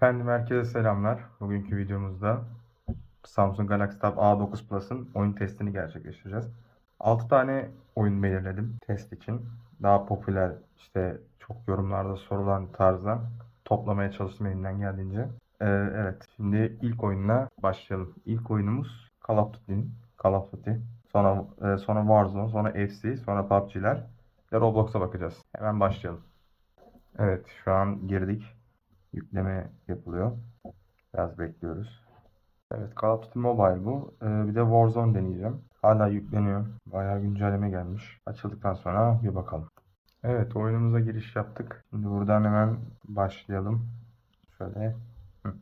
Efendim herkese selamlar. Bugünkü videomuzda Samsung Galaxy Tab A9 Plus'ın oyun testini gerçekleştireceğiz. 6 tane oyun belirledim test için. Daha popüler işte çok yorumlarda sorulan tarzdan toplamaya çalıştım elimden geldiğince. Ee, evet şimdi ilk oyunla başlayalım. İlk oyunumuz Call of Duty. Call of Duty. Sonra, e, sonra Warzone, sonra FC, sonra PUBG'ler ve Roblox'a bakacağız. Hemen başlayalım. Evet şu an girdik. Yükleme yapılıyor. Biraz bekliyoruz. Evet Call of Duty Mobile bu. Ee, bir de Warzone deneyeceğim. Hala yükleniyor. Bayağı güncelleme gelmiş. Açıldıktan sonra bir bakalım. Evet oyunumuza giriş yaptık. Şimdi buradan hemen başlayalım. Şöyle. Hı.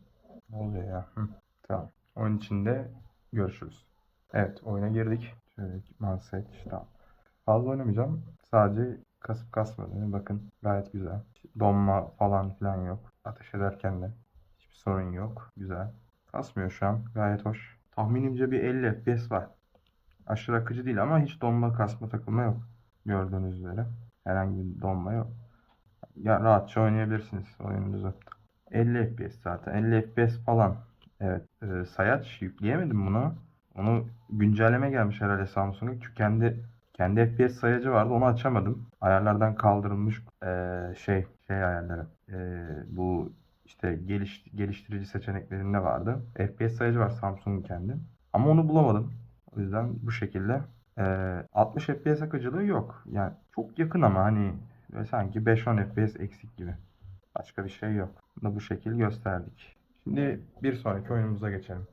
Ne oluyor ya? Hı. Tamam. Oyun içinde görüşürüz. Evet oyuna girdik. Şöyle ekipman seç. Tamam. Fazla oynamayacağım. Sadece kasıp kasmadığını bakın gayet güzel. Donma falan filan yok. Ateş ederken de hiçbir sorun yok. Güzel. Kasmıyor şu an. Gayet hoş. Tahminimce bir 50 FPS var. Aşırı akıcı değil ama hiç donma kasma takılma yok. Gördüğünüz üzere. Herhangi bir donma yok. Ya rahatça oynayabilirsiniz oyununuzu. 50 FPS zaten. 50 FPS falan. Evet. E, sayaç yükleyemedim bunu. Onu güncelleme gelmiş herhalde Samsung'a. Çünkü kendi kendi FPS sayacı vardı. Onu açamadım. Ayarlardan kaldırılmış eee, şey şey ayarları. Eee, bu işte geliş, geliştirici seçeneklerinde vardı. FPS sayacı var Samsung'un kendi. Ama onu bulamadım. O yüzden bu şekilde eee, 60 FPS akıcılığı yok. Yani çok yakın ama hani böyle sanki 5-10 FPS eksik gibi. Başka bir şey yok. Bunu bu şekilde gösterdik. Şimdi bir sonraki oyunumuza geçelim.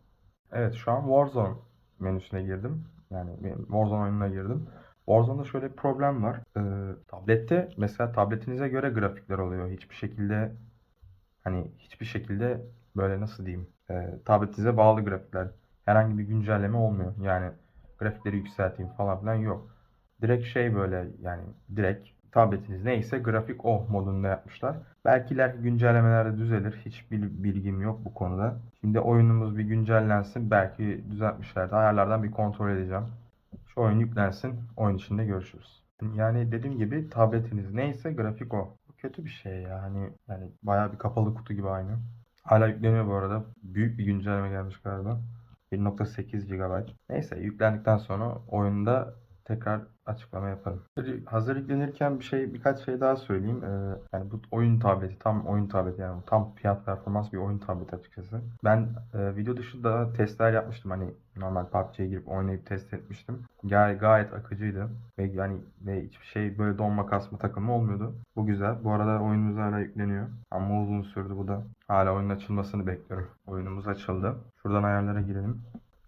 Evet şu an Warzone menüsüne girdim. Yani Warzone oyununa girdim. Warzone'da şöyle bir problem var. Ee, tablette mesela tabletinize göre grafikler oluyor. Hiçbir şekilde hani hiçbir şekilde böyle nasıl diyeyim e, tabletinize bağlı grafikler. Herhangi bir güncelleme olmuyor. Yani grafikleri yükselteyim falan filan yok. Direkt şey böyle yani direkt tabletiniz neyse grafik o modunda yapmışlar. Belki ileriki güncellemelerde düzelir. Hiçbir bilgim yok bu konuda. Şimdi oyunumuz bir güncellensin. Belki düzeltmişlerdi. Ayarlardan bir kontrol edeceğim. Şu oyun yüklensin. Oyun içinde görüşürüz. Yani dediğim gibi tabletiniz neyse grafik o. Bu kötü bir şey yani. Yani bayağı bir kapalı kutu gibi aynı. Hala yükleniyor bu arada. Büyük bir güncelleme gelmiş galiba. 1.8 GB. Neyse yüklendikten sonra oyunda tekrar açıklama yaparım. Hazır yüklenirken bir şey birkaç şey daha söyleyeyim. Ee, yani bu oyun tableti tam oyun tableti yani tam fiyat performans bir oyun tableti açıkçası. Ben e, video dışında testler yapmıştım hani normal PUBG'ye girip oynayıp test etmiştim. Gay gayet akıcıydı ve yani ve hiçbir şey böyle donma kasma takılma olmuyordu. Bu güzel. Bu arada oyunumuz hala yükleniyor. Ama uzun sürdü bu da. Hala oyunun açılmasını bekliyorum. Oyunumuz açıldı. Şuradan ayarlara girelim.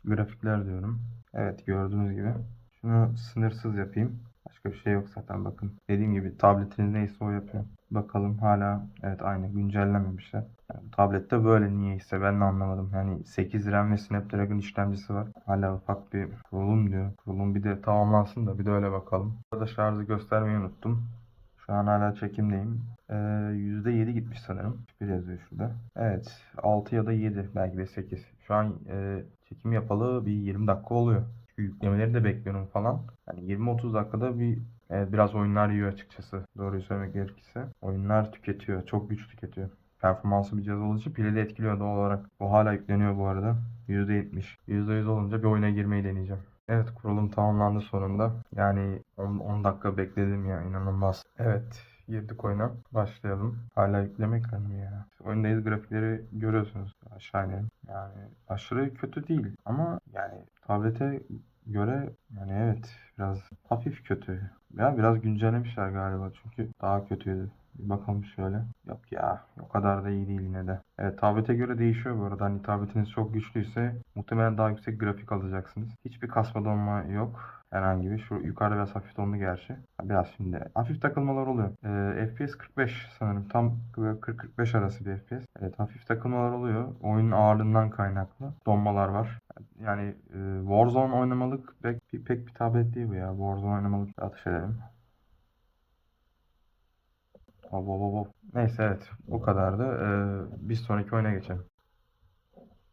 Grafikler diyorum. Evet gördüğünüz gibi. Şunu sınırsız yapayım. Başka bir şey yok zaten bakın. Dediğim gibi tabletiniz neyse o yapıyor. Bakalım hala evet aynı güncellememişler. Yani tablette böyle niyeyse ben de anlamadım. Yani 8 RAM ve Snapdragon işlemcisi var. Hala ufak bir kurulum diyor. Kurulum bir de tamamlansın da bir de öyle bakalım. Burada şarjı göstermeyi unuttum. Şu an hala çekimdeyim. Ee, %7 gitmiş sanırım. Bir yazıyor şurada. Evet 6 ya da 7 belki de 8. Şu an e, çekim yapalı bir 20 dakika oluyor yüklemeleri de bekliyorum falan. Yani 20-30 dakikada bir e, biraz oyunlar yiyor açıkçası. Doğruyu söylemek gerekirse. Oyunlar tüketiyor. Çok güç tüketiyor. Performansı bir cihaz olduğu için pili de etkiliyor doğal olarak. Bu hala yükleniyor bu arada. %70. %100 olunca bir oyuna girmeyi deneyeceğim. Evet kurulum tamamlandı sonunda. Yani 10, 10 dakika bekledim ya inanılmaz. Evet girdik oyuna. Başlayalım. Hala yükleme ekranı ya. Oyundayız grafikleri görüyorsunuz. Aşağı inelim. Yani aşırı kötü değil. Ama yani tablete göre yani evet biraz hafif kötü. Ya biraz güncellemişler galiba çünkü daha kötüydü. Bir bakalım şöyle. Yok ya o kadar da iyi değil yine de. Evet tablete göre değişiyor bu arada. Hani tabletiniz çok güçlüyse muhtemelen daha yüksek grafik alacaksınız. Hiçbir kasma donma yok. Herhangi bir. Şu yukarıda biraz hafif dondu gerçi. Biraz şimdi hafif takılmalar oluyor. Ee, FPS 45 sanırım. Tam 40-45 arası bir FPS. Evet hafif takılmalar oluyor. Oyunun ağırlığından kaynaklı. Donmalar var. Yani e, Warzone oynamalık pek, pek bir tablet değil bu ya. Warzone oynamalık atış edelim. Hop hop hop. Neyse evet bu kadardı. Ee, bir sonraki oyuna geçelim.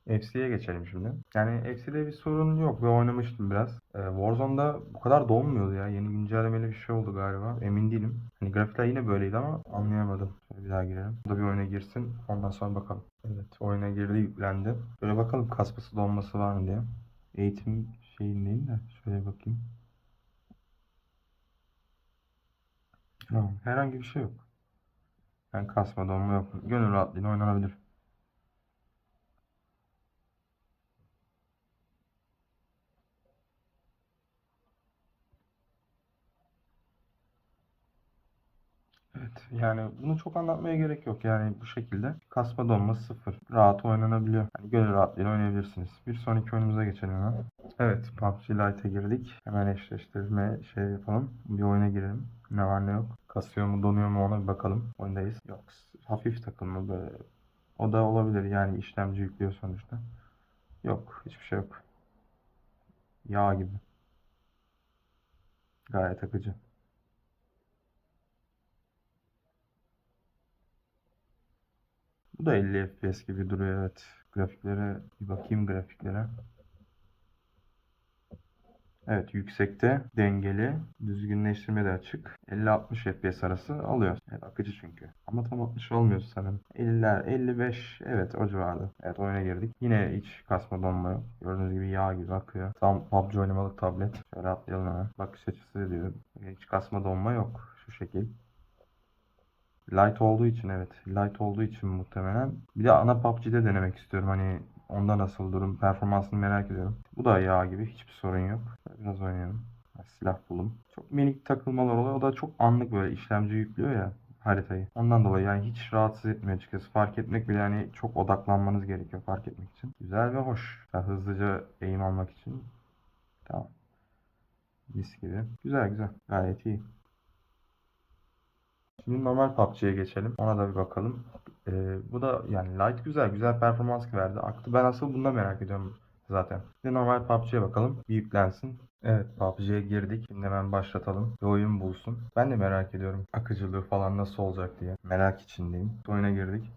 FC'ye geçelim şimdi. Yani FC'de bir sorun yok ve oynamıştım biraz. Ee, Warzone'da bu kadar donmuyordu ya. Yeni güncellemeli bir şey oldu galiba. Emin değilim. Hani grafikler yine böyleydi ama anlayamadım. Şöyle bir daha girelim. Bu da bir oyuna girsin. Ondan sonra bakalım. Evet oyuna girdi yüklendi. Böyle bakalım kasması donması var mı diye. Eğitim şeyindeyim de şöyle bakayım. Tamam, herhangi bir şey yok. Yani kasma donma yok. Gönül rahatlığıyla oynanabilir. Evet yani bunu çok anlatmaya gerek yok. Yani bu şekilde kasma donma sıfır. Rahat oynanabiliyor. Yani gönül rahatlığıyla oynayabilirsiniz. Bir sonraki oyunumuza geçelim hemen. Evet PUBG Lite'e girdik. Hemen eşleştirme şey yapalım. Bir oyuna girelim. Ne var ne yok. Kasıyor mu donuyor mu ona bir bakalım. Oyundayız. Yok hafif takılma böyle. O da olabilir. Yani işlemci yüklüyor sonuçta. Yok hiçbir şey yok. Yağ gibi. Gayet akıcı Bu da 50 FPS gibi duruyor evet. Grafiklere bir bakayım grafiklere. Evet yüksekte dengeli düzgünleştirme de açık. 50-60 FPS arası alıyor. Evet akıcı çünkü. Ama tam 60 olmuyor sanırım. 50'ler 55 evet o civarda. Evet oyuna girdik. Yine hiç kasma donma yok. Gördüğünüz gibi yağ gibi akıyor. Tam PUBG oynamalık tablet. Şöyle atlayalım hemen. Bakış açısı diyor. Hiç kasma donma yok. Şu şekil. Light olduğu için evet. Light olduğu için muhtemelen. Bir de ana PUBG'de denemek istiyorum. Hani onda nasıl durum performansını merak ediyorum. Bu da yağ gibi hiçbir sorun yok. Biraz oynayalım. Silah bulum. Çok minik takılmalar oluyor. O da çok anlık böyle işlemci yüklüyor ya haritayı. Ondan dolayı yani hiç rahatsız etmiyor açıkçası. Fark etmek bile yani çok odaklanmanız gerekiyor fark etmek için. Güzel ve hoş. Daha hızlıca eğim almak için. Tamam. Mis gibi. Güzel güzel. Gayet iyi. Şimdi normal PUBG'ye geçelim. Ona da bir bakalım. Ee, bu da yani light güzel. Güzel performans verdi. Aktı. Ben asıl bunda merak ediyorum zaten. Şimdi normal PUBG'ye bakalım. Bir yüklensin. Evet PUBG'ye girdik. Şimdi hemen başlatalım. Bir oyun bulsun. Ben de merak ediyorum. Akıcılığı falan nasıl olacak diye. Merak içindeyim. Oyuna girdik.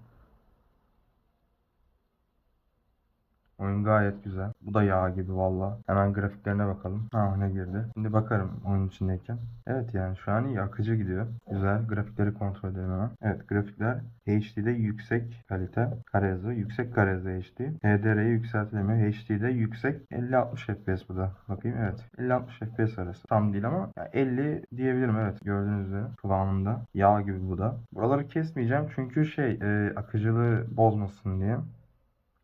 Oyun gayet güzel. Bu da yağ gibi valla. Hemen grafiklerine bakalım. Ha ne girdi. Şimdi bakarım oyun içindeyken. Evet yani şu an iyi akıcı gidiyor. Güzel. Grafikleri kontrol edelim hemen. Evet grafikler HD'de yüksek kalite. Kare hızı. Yüksek kare hızı HD. HDR'yi yükseltilemiyor. HD'de yüksek 50-60 FPS bu da. Bakayım evet. 50-60 FPS arası. Tam değil ama yani 50 diyebilirim evet. Gördüğünüz üzere kıvamında. Yağ gibi bu da. Buraları kesmeyeceğim çünkü şey e, akıcılığı bozmasın diye.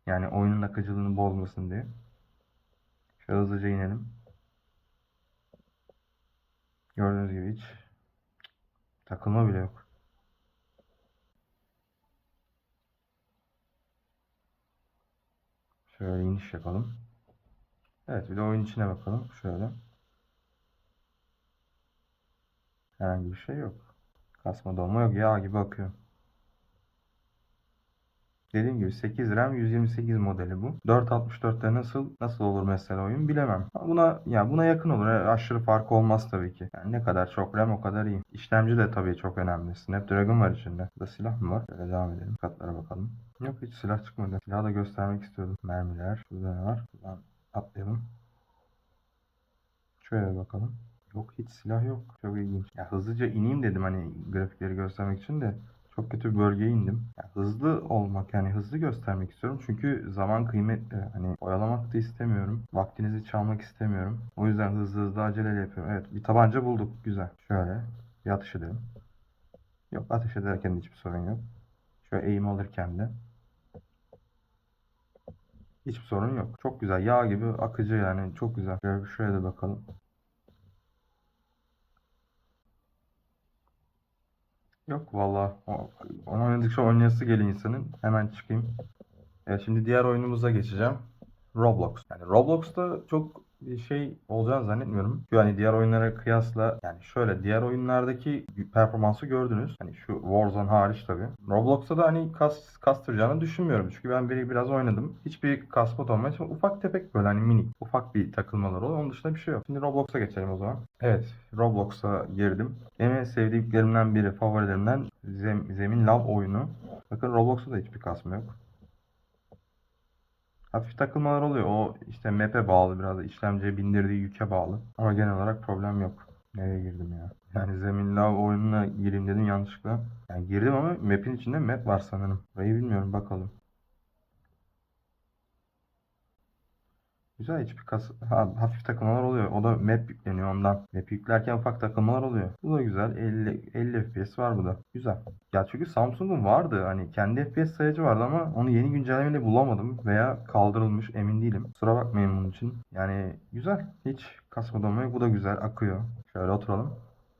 Yani oyunun akıcılığını bozmasın diye. Şöyle hızlıca inelim. Gördüğünüz gibi hiç takılma bile yok. Şöyle iniş yapalım. Evet bir de oyun içine bakalım. Şöyle. Herhangi bir şey yok. Kasma dolma yok. Yağ gibi akıyor. Dediğim gibi 8 RAM 128 modeli bu. 464'te nasıl nasıl olur mesela oyun bilemem. Buna ya buna yakın olur. Yani Aşırı fark olmaz tabii ki. Yani ne kadar çok RAM o kadar iyi. İşlemci de tabii çok önemli. Snapdragon var içinde. Burada silah mı var? Şöyle devam edelim. Katlara bakalım. Yok hiç silah çıkmadı. Silahı da göstermek istiyordum. Mermiler. Şurada ne var? Buradan atlayalım. Şöyle bakalım. Yok hiç silah yok. Çok ilginç. Ya hızlıca ineyim dedim hani grafikleri göstermek için de çok kötü bir bölgeye indim. Ya hızlı olmak yani hızlı göstermek istiyorum. Çünkü zaman kıymetli. Hani oyalamak da istemiyorum. Vaktinizi çalmak istemiyorum. O yüzden hızlı hızlı aceleyle yapıyorum. Evet bir tabanca bulduk. Güzel. Şöyle bir atış edelim. Yok ateş ederken de hiçbir sorun yok. Şöyle eğim alırken de. Hiçbir sorun yok. Çok güzel. Yağ gibi akıcı yani. Çok güzel. Şöyle, şöyle de bakalım. Yok valla. Onu oynadıkça oynayası geliyor insanın. Hemen çıkayım. Evet şimdi diğer oyunumuza geçeceğim. Roblox. Yani Roblox'ta çok bir şey olacağını zannetmiyorum. Çünkü hani diğer oyunlara kıyasla yani şöyle diğer oyunlardaki performansı gördünüz. Hani şu Warzone hariç tabii. Roblox'ta da hani kas, kastıracağını düşünmüyorum. Çünkü ben biri biraz oynadım. Hiçbir kasma olmayan için ufak tefek böyle hani minik ufak bir takılmalar oluyor. Onun dışında bir şey yok. Şimdi Roblox'a geçelim o zaman. Evet Roblox'a girdim. En sevdiklerimden biri favorilerimden Zem- Zemin Lav oyunu. Bakın Roblox'ta da hiçbir kasma yok. Hafif takılmalar oluyor. O işte map'e bağlı biraz işlemciye bindirdiği yüke bağlı. Ama genel olarak problem yok. Nereye girdim ya? Yani Zemin Lav oyununa gireyim dedim yanlışlıkla. Yani girdim ama map'in içinde map var sanırım. Burayı bilmiyorum bakalım. Güzel hiçbir kas ha, hafif takılmalar oluyor. O da map yükleniyor ondan. Map yüklerken ufak takılmalar oluyor. Bu da güzel. 50 50 FPS var bu da. Güzel. Ya çünkü Samsung'un vardı hani kendi FPS sayacı vardı ama onu yeni güncellemeyle bulamadım veya kaldırılmış emin değilim. Kusura bakmayın bunun için. Yani güzel. Hiç kasmadan yok. Bu da güzel akıyor. Şöyle oturalım.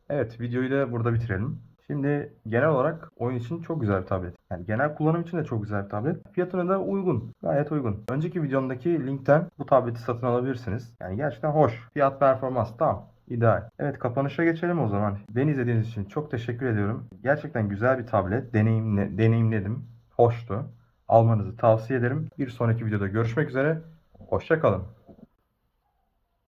Evet videoyu da burada bitirelim. Şimdi genel olarak oyun için çok güzel bir tablet. Yani genel kullanım için de çok güzel bir tablet. Fiyatına da uygun. Gayet uygun. Önceki videomdaki linkten bu tableti satın alabilirsiniz. Yani gerçekten hoş. Fiyat performans tam. İdeal. Evet kapanışa geçelim o zaman. Beni izlediğiniz için çok teşekkür ediyorum. Gerçekten güzel bir tablet. Deneyimle, deneyimledim. Hoştu. Almanızı tavsiye ederim. Bir sonraki videoda görüşmek üzere. Hoşçakalın.